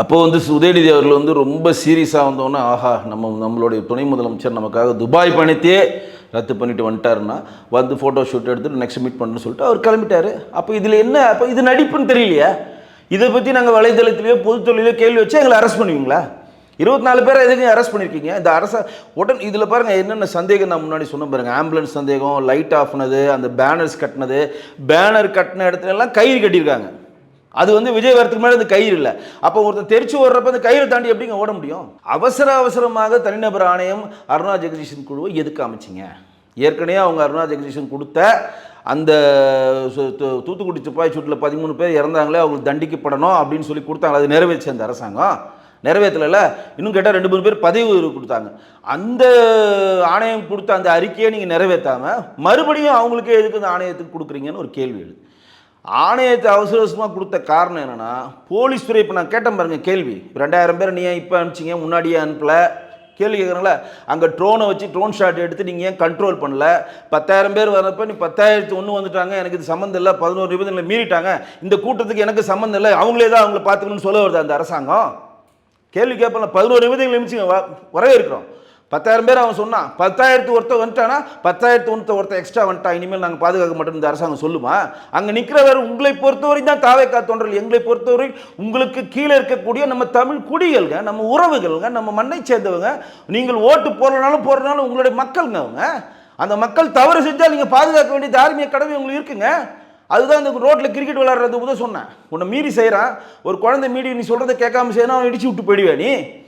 அப்போ வந்து உதயநிதி அவர்கள் வந்து ரொம்ப சீரியஸாக வந்தோன்னே ஆஹா நம்ம நம்மளுடைய துணை முதலமைச்சர் நமக்காக துபாய் பயணத்தையே ரத்து பண்ணிட்டு வந்துட்டாருன்னா வந்து ஃபோட்டோ ஷூட் எடுத்துட்டு நெக்ஸ்ட் மீட் பண்ணுன்னு சொல்லிட்டு அவர் கிளம்பிட்டாரு. அப்போ இதில் என்ன அப்போ இது நடிப்புன்னு தெரியலையா? இதை பற்றி நாங்கள் வலைதளத்திலேயோ பொதுத்தொழிலையோ கேள்வி வச்சு எங்களை அரெஸ்ட் பண்ணுவீங்களா? இருபத்தி நாலு பேரை எதுக்கு அரெஸ்ட் பண்ணியிருக்கீங்க? இந்த அரச உடன் இதில் பாருங்கள் என்னென்ன சந்தேகம் நான் முன்னாடி சொன்ன பாருங்கள் ஆம்புலன்ஸ் சந்தேகம் லைட் ஆஃப்னது அந்த பேனர்ஸ் கட்டினது பேனர் கட்டின இடத்துல எல்லாம் கயிறு கட்டியிருக்காங்க. அது வந்து விஜய் வரத்துக்கு மேலே அந்த கயிறு இல்லை. அப்போ ஒருத்தர் தெரிச்சு ஓடுறப்ப அந்த கயிறை தாண்டி எப்படிங்க ஓட முடியும்? அவசர அவசரமாக தனிநபர் ஆணையம் அருணா ஜெகதீஷன் குழுவை எதுக்கு அமைச்சிங்க? ஏற்கனவே அவங்க அருணா ஜெகதீஷன் கொடுத்த அந்த சு- தூத்துக்குடி துப்பாக்கி சூட்டில் பதிமூணு பேர் இறந்தாங்களே அவங்களுக்கு தண்டிக்கப்படணும் அப்படின்னு சொல்லி கொடுத்தாங்க. அது நிறைவேற்றி அந்த அரசாங்கம். நிறைவேற்றலைல. இன்னும் கேட்டால் ரெண்டு மூணு பேர் பதவி உயர்வு கொடுத்தாங்க. அந்த ஆணையம் கொடுத்த அந்த அறிக்கையை நீங்கள் நிறைவேற்றாமல் மறுபடியும் அவங்களுக்கே எதுக்கு அந்த ஆணையத்துக்கு கொடுக்குறீங்கன்னு ஒரு கேள்வி எழுது. ஆணையத்தை அவசர அவசரமாக கொடுத்த காரணம் என்னென்னா போலீஸ் துறை இப்போ நான் கேட்டேன் பாருங்க கேள்வி. ரெண்டாயிரம் பேர் நீ ஏன் இப்போ அனுப்பிச்சிங்க முன்னாடியே அனுப்பல? கேள்வி கேட்குறாங்களே அங்கே ட்ரோனை வச்சு ட்ரோன் ஷாட் எடுத்து நீங்கள் ஏன் கண்ட்ரோல் பண்ணல? பத்தாயிரம் பேர் வரப்போ நீ பத்தாயிரத்து ஒன்று வந்துட்டாங்க எனக்கு இது சம்மந்தம் இல்லை பதினோரு நிபந்தனை மீறிட்டாங்க. இந்த கூட்டத்துக்கு எனக்கு சம்மந்தம் இல்லை அவங்களே தான் அவங்கள பார்த்துக்கணும்னு சொல்ல வருது அந்த அரசாங்கம். கேள்வி கேட்பல பதினோரு நிமிடங்கள் நிமிஷம் வரவே இருக்கிறோம் பத்தாயிரம் பேர் அவன் சொன்னான் பத்தாயிரத்து ஒருத்தர் வந்துட்டானா பத்தாயிரத்து ஒருத்தர் ஒருத்தர் எக்ஸ்ட்ரா வந்துட்டான் இனிமேல் நாங்கள் பாதுகாக்க மாட்டோம் இந்த அரசாங்கம் சொல்லுமா? அங்கே நிற்கிறவர் உங்களை பொறுத்தவரை தான் தாவேக்கா தோன்றல் எங்களை பொறுத்தவரை உங்களுக்கு கீழே இருக்கக்கூடிய நம்ம தமிழ் குடிகள்ங்க நம்ம உறவுகள்ங்க நம்ம மண்ணை சேர்ந்தவங்க நீங்கள் ஓட்டு போடுறனாலும் போடுறனாலும் உங்களுடைய மக்கள்ங்க அவங்க. அந்த மக்கள் தவறு செஞ்சால் நீங்கள் பாதுகாக்க வேண்டிய தார்மீக கடமை உங்களுக்கு இருக்குங்க. அதுதான் இந்த ரோட்டில் கிரிக்கெட் விளையாடுறது கூட சொன்னேன். உன்னை மீறி செய்கிறான் ஒரு குழந்தை மீறி நீ சொல்கிறத கேட்காம செய்யணும் அவன் இடிச்சு விட்டு போயிடுவே நீ?